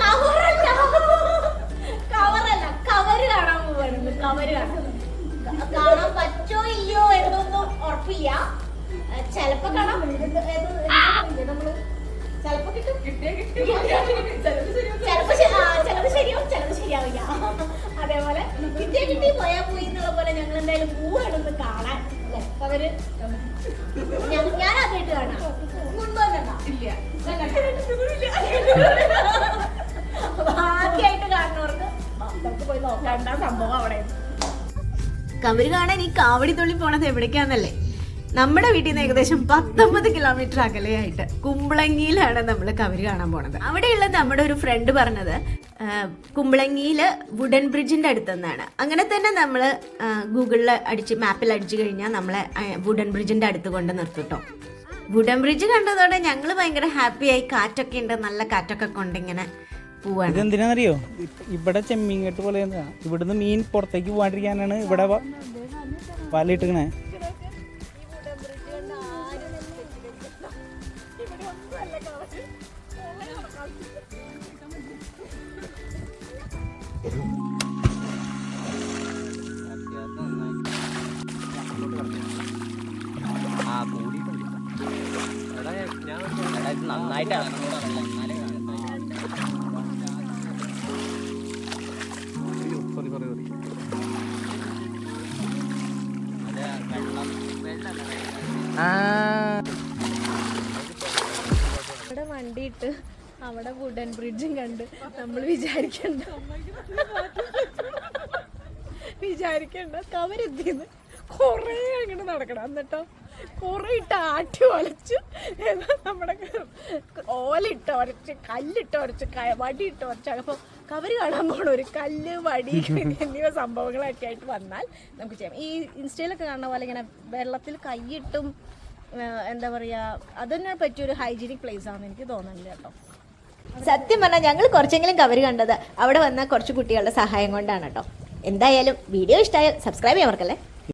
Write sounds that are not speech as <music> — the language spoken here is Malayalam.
കവറല്ല. കവറല്ല. കവര് കാണാൻ പോവായിരുന്നു. കവര് കാണാൻ. പറ്റോ ഇല്ലയോ എന്നൊന്നും ഉറപ്പില്ല. ചെലപ്പോ കാണാൻ നമ്മൾ ചെലപ്പോ കിട്ടും. ചെലപ്പോ ശരിയാവും ശരിയാവില്ല. അതേപോലെ കിട്ടിയ കിട്ടി പോയാ പോയി എന്നുള്ള പോലെ ഞങ്ങൾ എന്തായാലും പോവാണെന്ന് കാണാൻ. അവർ ഞാൻ- കവര് കാണാൻ ഈ കാവടി തുള്ളി പോണത് എവിടേക്കാന്നല്ലേ? നമ്മുടെ വീട്ടിൽ നിന്ന് ഏകദേശം പത്തൊമ്പത് കിലോമീറ്റർ അകലെയായിട്ട് കുമ്പളങ്ങിയിലാണ് നമ്മൾ കവരി കാണാൻ പോണത്. അവിടെയുള്ള നമ്മുടെ ഒരു ഫ്രണ്ട് പറഞ്ഞത് കുമ്പളങ്ങിയിൽ വുഡൻ ബ്രിഡ്ജിന്റെ അടുത്തെന്നാണ്. അങ്ങനെ തന്നെ നമ്മൾ ഗൂഗിളിൽ അടിച്ച് മാപ്പിൽ അടിച്ചു കഴിഞ്ഞാൽ നമ്മളെ വുഡൻ ബ്രിഡ്ജിന്റെ അടുത്ത് കൊണ്ട് നിർത്തിട്ടോ വുഡൻ ബ്രിഡ്ജ് കണ്ടതോടെ ഞങ്ങൾ ഭയങ്കര ഹാപ്പിയായി കാറ്റൊക്കെ ഉണ്ട് നല്ല കാറ്റൊക്കെ കൊണ്ടിങ്ങനെ പോവാണ്. ഇതെന്തിനാണെന്നറിയോ ഇവിടെ ഇവിടെ ചെമ്മീൻകെട്ട് പോലെ ഇവിടുന്ന് മീൻ പുറത്തേക്ക് പോകാണ്ടിരിക്കാനാണ് ഇവിടെ വ- വലയിട്ടിക്കണേ നന്നായിട്ട് അവിടെ വണ്ടിയിട്ട് അവിടെ വുഡൻ ബ്രിഡ്ജും കണ്ട് നമ്മൾ വിചാരിക്കണ്ട. വിചാരിക്കണ്ട. കവരെത്തിന്ന് കൊറേ അങ്ങനെ നടക്കണം. എന്നിട്ടോ? കുറേ ഇട്ട് ആട്ടി ഒലച്ചു. എന്നാ നമ്മുടെ ഓലിട്ട് ഒരച്ച് കല്ലിട്ട് ഒരച്ച് ക- വടിയിട്ട് ഒരച്ച് അപ്പോൾ കവര് കാണാൻ പോണ. ഒരു കല്ല് വടി <laughs> എന്നിവ സംഭവങ്ങളൊക്കെ ആയിട്ട് വന്നാൽ നമുക്ക് ചെയ്യാം. ഈ ഇൻസ്റ്റയിലൊക്കെ കാണുന്ന പോലെ ഇങ്ങനെ വെള്ളത്തിൽ കൈയിട്ടും എന്താ പറയാ അതിനെ പറ്റിയൊരു ഹൈജീനിക് പ്ലേസ് ആണെന്ന് എനിക്ക് തോന്നുന്നില്ല കേട്ടോ. സത്യം പറഞ്ഞാൽ ഞങ്ങൾ കുറച്ചെങ്കിലും കവർ കണ്ടത് അവിടെ വന്ന കുറച്ച് കുട്ടികളുടെ സഹായം കൊണ്ടാണ് കേട്ടോ. എന്തായാലും വീഡിയോ ഇഷ്ടമായാൽ സബ്സ്ക്രൈബ് ചെയ്യാൻ മറക്കല്ലേ?